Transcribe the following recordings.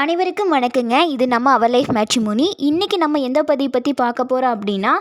அனைவருக்கும் வணக்கங்க. இது நம்ம அவர் லைஃப் மேட்ரிமோனி இன்றைக்கி நம்ம எந்த பதிவு பற்றி பார்க்க போகிறோம் அப்படின்னா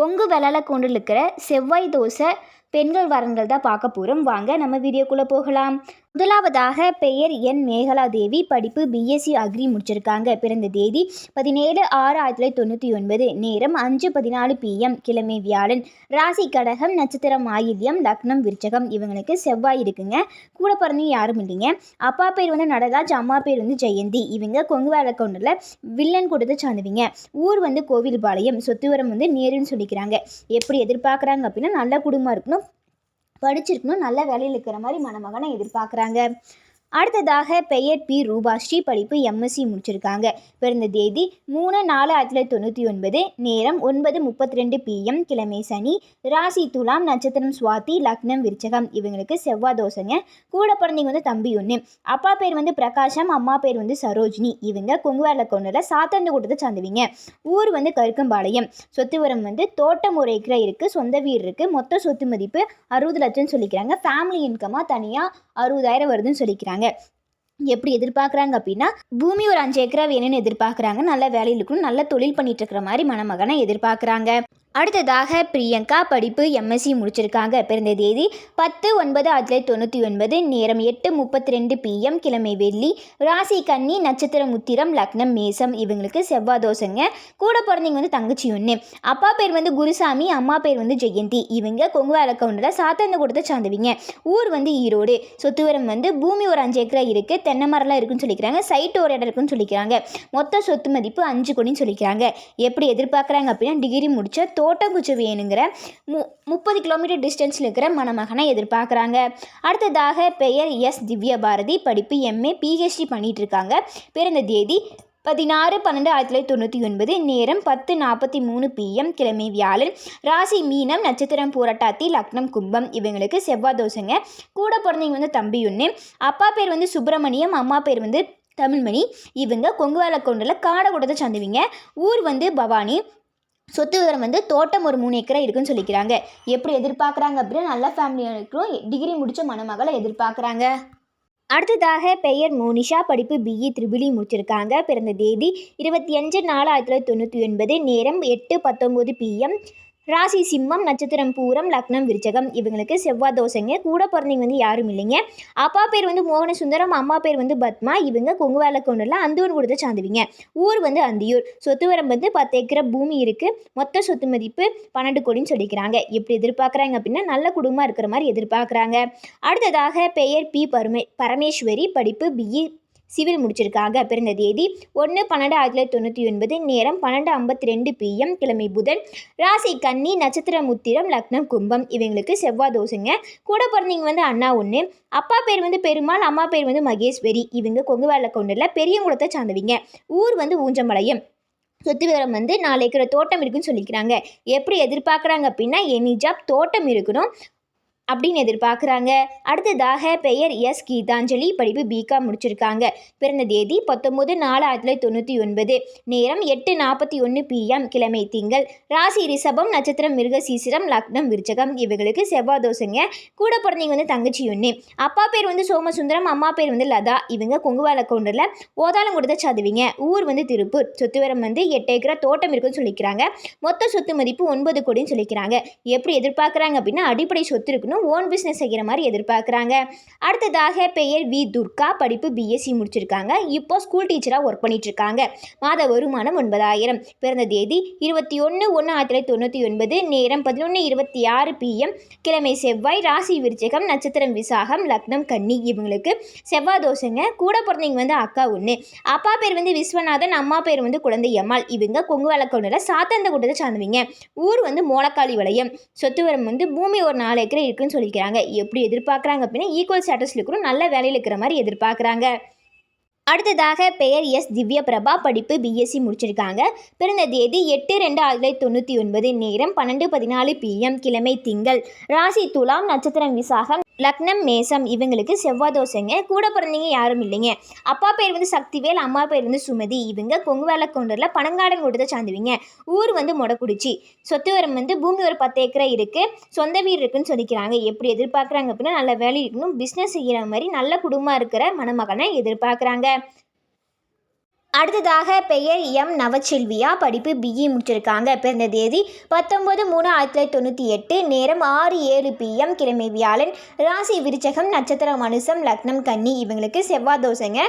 கொங்கு வெளால கொண்டு இருக்கிற செவ்வாய் தோசை பெண்கள் வரன்கள் தான் பார்க்க போகிறோம் வாங்க நம்ம வீடியோக்குள்ளே போகலாம். முதலாவதாக பெயர் என் மேகலா தேவி படிப்பு பிஎஸ்சி அக்ரி முடிச்சிருக்காங்க. பிறந்த தேதி பதினேழு ஆறு ஆயிரத்தி தொள்ளாயிரத்தி தொண்ணூற்றி ஒன்பது. நேரம் அஞ்சு பதினாலு பிஎம் கிழமை வியாழன். ராசி கடகம் நட்சத்திரம் ஆயில்யம் லக்னம் விருச்சகம். இவங்களுக்கு செவ்வாய் இருக்குங்க. கூட பிறந்தவங்க யாரும் இல்லைங்க. அப்பா பேர் வந்து நடராஜ் அம்மா பேர் வந்து ஜெயந்தி. இவங்க கொங்கு வேலை கொண்டுல வில்லன் கொடுத்து சார்ந்தவங்க. ஊர் வந்து கோவில்பாளையம். சொத்துவரம் வந்து நேருன்னு சொல்லிக்கிறாங்க. எப்படி எதிர்பார்க்குறாங்க அப்படின்னா நல்ல குடும்பம் இருக்கணும். படிச்சிருக்கணும் நல்ல வேலையில் இருக்கிற மாதிரி மணமகனை எதிர்பார்க்குறாங்க. அடுத்ததாக பெயர் பி. ரூபாஸ்ரீ படிப்பு எம்எஸ்சி முடிச்சிருக்காங்க. பிறந்த தேதி மூணு நாலு ஆயிரத்தி தொள்ளாயிரத்தி தொண்ணூற்றி ஒன்பது. நேரம் ஒன்பது முப்பத்தி ரெண்டு பிஎம் கிழமை சனி. ராசி துலாம் நட்சத்திரம் சுவாதி லக்னம் விருச்சகம். இவங்களுக்கு செவ்வாய் தோசைங்க. கூட பிறந்தவங்க வந்து தம்பி ஒன்று அப்பா பேர் வந்து பிரகாஷம் அம்மா பேர் வந்து சரோஜினி. இவங்க கொங்குவேல கொண்டுல சாத்தந்த கூட்டத்தை சார்ந்தவங்க ஊர் வந்து கருக்கம்பாளையம். சொத்து உரம் வந்து தோட்டம் ஒரு இருக்குது சொந்த வீடு இருக்குது மொத்த சொத்து மதிப்பு அறுபது லட்சம்னு சொல்லிக்கிறாங்க. ஃபேமிலி இன்கமாக தனியாக அறுபதாயிரம் வருதுன்னு சொல்லிக்கிறாங்க. எப்படி எதிர்பார்க்குறாங்க அப்படின்னா பூமி ஒரு அஞ்சு ஏக்கரா வேணும்னு எதிர்பார்க்குறாங்க. நல்ல வேலையில் இருக்கணும். நல்ல தொழில் பண்ணிட்டு இருக்கிற மாதிரி மணமகனை எதிர்பார்க்குறாங்க. அடுத்ததாக பிரியங்கா படிப்பு எம்எஸ்சி முடிச்சிருக்காங்க. பிறந்த தேதி பத்து ஒன்பது ஆயிரத்தி தொள்ளாயிரத்தி தொண்ணூற்றி ஒன்பது நேரம் எட்டு முப்பத்தி ரெண்டு பிஎம் கிழமை வெள்ளி ராசி கன்னி நட்சத்திரம் முத்திரம் லக்னம் மேசம் இவங்களுக்கு செவ்வாய் தோசைங்க கூட பிறந்தவங்க வந்து தங்கச்சி ஒன்று அப்பா பேர் வந்து குருசாமி அம்மா பேர் வந்து ஜெயந்தி. இவங்க கொங்கு அலக்கவுண்டில் சாத்தந்த கூடத்தை சார்ந்தவங்க. ஊர் வந்து ஈரோடு. சொத்துவரம் வந்து பூமி ஒரு அஞ்சு ஏக்கரா இருக்குது தென்னை மரம்லாம் இருக்குன்னு சொல்லிக்கிறாங்க. சைட் ஒரு இடம் இருக்குன்னு சொல்லிக்கிறாங்க. மொத்த சொத்து மதிப்பு அஞ்சு கோடின்னு சொல்லிக்கிறாங்க. எப்படி எதிர்பார்க்குறாங்க அப்படின்னா டிகிரி முடிச்ச தோட்டங்குச்சி வேணுங்கிற மு முப்பது கிலோமீட்டர் டிஸ்டன்ஸில் இருக்கிற மணமகனை எதிர்பார்க்குறாங்க. அடுத்ததாக பெயர் எஸ். திவ்ய பாரதி படிப்பு எம்ஏ பிஹெச்டி பண்ணிட்டு இருக்காங்க பிறந்த தேதி பதினாறு பன்னெண்டு ஆயிரத்தி தொள்ளாயிரத்தி தொண்ணூற்றி ஒன்பது. நேரம் பத்து நாற்பத்தி மூணு பிஎம் கிழமை வியாழன். ராசி மீனம் நட்சத்திரம் பூரட்டாத்தி லக்னம் கும்பம் இவங்களுக்கு செவ்வாய் தோசைங்க கூட பிறந்தவங்க வந்து தம்பி ஒன்று அப்பா பேர் வந்து சுப்பிரமணியம் அம்மா பேர் வந்து தமிழ்மணி. இவங்க கொங்கு வேலை கொண்டில் காடை கூடத்தை சந்துவிங்க. ஊர் வந்து பவானி. சொத்து விவரம் வந்து தோட்டம் ஒரு மூணு ஏக்கரா இருக்குன்னு சொல்லிக்கிறாங்க. எப்படி எதிர்பார்க்குறாங்க அப்படின்னா நல்ல ஃபேமிலியாக இருக்கிறோம் டிகிரி முடித்த மணமகளை எதிர்பார்க்குறாங்க. அடுத்ததாக பெயர் மோனிஷா படிப்பு பிஇ திரிபிளி முடிச்சிருக்காங்க. பிறந்த தேதி இருபத்தி அஞ்சு நாலு ஆயிரத்தி தொள்ளாயிரத்தி தொண்ணூற்றி ஒன்பது நேரம் எட்டு பத்தொம்போது பிஎம் ராசி சிம்மம் நட்சத்திரம் பூரம் லக்னம் விருச்சகம் இவங்களுக்கு செவ்வாய் தோசைங்க. கூட பிறந்தவங்க வந்து யாரும் இல்லைங்க. அப்பா பேர் வந்து மோகன சுந்தரம் அம்மா பேர் வந்து பத்மா. இவங்க கொங்கு வேலை கொண்டுலாம் அந்தூர் கொடுத்து சார்ந்துவிங்க ஊர் வந்து அந்தியூர். சொத்து வரம் வந்து பத்து ஏக்கரை பூமி இருக்குது மொத்த சொத்து மதிப்பு பன்னெண்டு கோடின்னு சொல்லிக்கிறாங்க. எப்படி எதிர்பார்க்குறாங்க அப்படின்னா நல்ல குடும்பமாக இருக்கிற மாதிரி எதிர்பார்க்குறாங்க. அடுத்ததாக பெயர் பி பரமே பரமேஸ்வரி படிப்பு பிஇ சிவில் முடிச்சிருக்காங்க. பிறந்த தேதி ஒன்று பன்னெண்டு ஆயிரத்தி தொள்ளாயிரத்தி தொண்ணூற்றி ஒன்பது நேரம் பன்னெண்டு ஐம்பத்தி ரெண்டு பிஎம் கிழமை புதன். ராசி கன்னி நட்சத்திரம் உத்திரம் லக்னம் கும்பம். இவங்களுக்கு செவ்வாய் தோசைங்க கூட பிறந்தவங்க வந்து அண்ணா ஒன்று அப்பா பேர் வந்து பெருமாள் அம்மா பேர் வந்து மகேஸ்வரி. இவங்க கொங்கு வேலை கொண்டுல பெரியங்குளத்தை சார்ந்தவங்க. ஊர் வந்து ஊஞ்சமலையும். சொத்து விவரம் வந்து நாலு ஏக்கர் தோட்டம் இருக்குன்னு சொல்லிக்கிறாங்க எப்படி எதிர்பார்க்குறாங்க அப்படின்னா எனி ஜாப் தோட்டம் இருக்கணும். அப்படின்னு எதிர்பார்க்குறாங்க. அடுத்ததாக பெயர் எஸ். கீதாஞ்சலி. படிப்பு பிகாம் முடிச்சிருக்காங்க. பிறந்த தேதி பத்தொம்போது நாலு ஆயிரத்தி தொள்ளாயிரத்தி தொண்ணூற்றி ஒன்பது. நேரம் எட்டு நாற்பத்தி ஒன்று பிஎம் கிழமை திங்கள். ராசி ரிஷபம் நட்சத்திரம் மிருக சீசிரம் லக்னம் விருச்சகம். இவங்களுக்கு செவ்வாய் தோசைங்க. கூட பிறந்தவங்க வந்து தங்கச்சி ஒன்று அப்பா பேர் வந்து சோமசுந்தரம் அம்மா பேர் வந்து லதா. இவங்க கொங்குவால கவுண்டரில் ஓதாலம் கொடுத்த சதுவிங்க. ஊர் வந்து திருப்பூர். சொத்து வரம் வந்து எட்டு ஏக்கரா தோட்டம் இருக்குன்னு சொல்லிக்கிறாங்க. மொத்த சொத்து மதிப்பு ஒன்பது கோடின்னு சொல்லிக்கிறாங்க. எப்படி எதிர்பார்க்குறாங்க அப்படின்னா அடிப்படை சொத்து இருக்கணும் ஓன் பிஸ்னஸ் செய்கிற மாதிரி எதிர்பார்க்குறாங்க. அடுத்ததாக பெயர் வி. துர்கா. படிப்பு பிஎஸ்சி முடிச்சிருக்காங்க. இப்போ ஸ்கூல் டீச்சராக ஒர்க் பண்ணிகிட்ருக்காங்க இருக்காங்க மாத வருமானம் ஒன்பதாயிரம். பிறந்த தேதி இருபத்தி ஒன்று ஒன்று ஆயிரத்தி தொள்ளாயிரத்தி தொண்ணூற்றி ஒன்பது. நேரம் பதினொன்று இருபத்தி ஆறு பிஎம் கிழமை செவ்வாய் ராசி விருச்சகம் நட்சத்திரம் விசாகம் லக்னம் கன்னி இவங்களுக்கு செவ்வாய் தோசைங்க கூட பிறந்தவங்க வந்து அக்கா ஒன்று அப்பா பேர் வந்து விஸ்வநாதன். அம்மா பேர் வந்து குழந்தை அம்மாள். இவங்க கொங்கு வழக்கொண்டில் சாத்தந்த கூட்டத்தை சார்ந்தவங்க. ஊர் வந்து மோளக்காளி வளையம். சொத்துவரம் வந்து பூமி ஒரு நாலு ஏக்கர் இருக்குன்னு சொல்லிக்கிறாங்க எப்படி எதிர்பார்க்குறாங்க அப்படின்னா ஈக்குவல் ஸ்டேட்டஸில் இருக்கிறோம். நல்ல வேலையில் இருக்கிற மாதிரி எதிர்பார்க்குறாங்க. அடுத்ததாக பெயர் எஸ். திவ்ய பிரபா படிப்பு பிஎஸ்சி முடிச்சிருக்காங்க. பிறந்த தேதி எட்டு ரெண்டு ஆயிரத்தி தொள்ளாயிரத்தி தொண்ணூற்றி ஒன்பது. நேரம் பன்னெண்டு பதினாலு பிஎம் கிழமை திங்கள். ராசி துலாம் நட்சத்திரம் விசாகம். லக்னம் மேசம். இவங்களுக்கு செவ்வாய் தோசைங்க கூட பிறந்தீங்க யாரும் இல்லைங்க. அப்பா பேர் வந்து சக்திவேல் அம்மா பேர் வந்து சுமதி. இவங்க கொங்கு வேலை கொண்டரில் பனங்காடன் கூட்டத்தை சார்ந்துவிங்க. ஊர் வந்து முடக்குடிச்சி. சொத்து வரம் வந்து பூமி ஒரு பத்து ஏக்கரை இருக்குது சொந்த வீடு இருக்குன்னு சொல்லிக்கிறாங்க. எப்படி எதிர்பார்க்குறாங்க அப்படின்னா நல்ல வேலை இருக்கணும். பிஸ்னஸ் செய்கிற மாதிரி நல்ல குடும்பமாக இருக்கிற மணமகனை எதிர்பார்க்குறாங்க. அடுத்ததாக பெயர் எம் நவச்செல்வியா. படிப்பு பிஇ முடிச்சிருக்காங்க. பிறந்த தேதி பத்தொம்பது மூணு ஆயிரத்தி தொள்ளாயிரத்தி தொண்ணூற்றி எட்டு. நேரம் ஆறு ஏழு பிஎம் கிழமை வியாழன். ராசி விருச்சகம் நட்சத்திரம் மனுஷம் லக்னம் கன்னி. இவங்களுக்கு செவ்வாய் தோசைங்க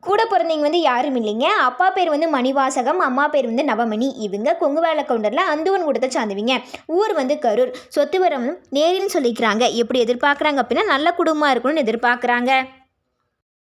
கூட பிறந்தவங்க வந்து யாரும் இல்லைங்க. அப்பா பேர் வந்து மணிவாசகம் அம்மா பேர் வந்து நவமணி. இவங்க கொங்கு வேலை கவுண்டரில் அந்துவன் கூட்டத்தை சார்ந்தவங்க. ஊர் வந்து கரூர். சொத்து வரம் நேரின்னு சொல்லிக்கிறாங்க. எப்படி எதிர்பார்க்குறாங்க அப்படின்னா நல்ல குடும்பமாக இருக்கணும்னு எதிர்பார்க்குறாங்க.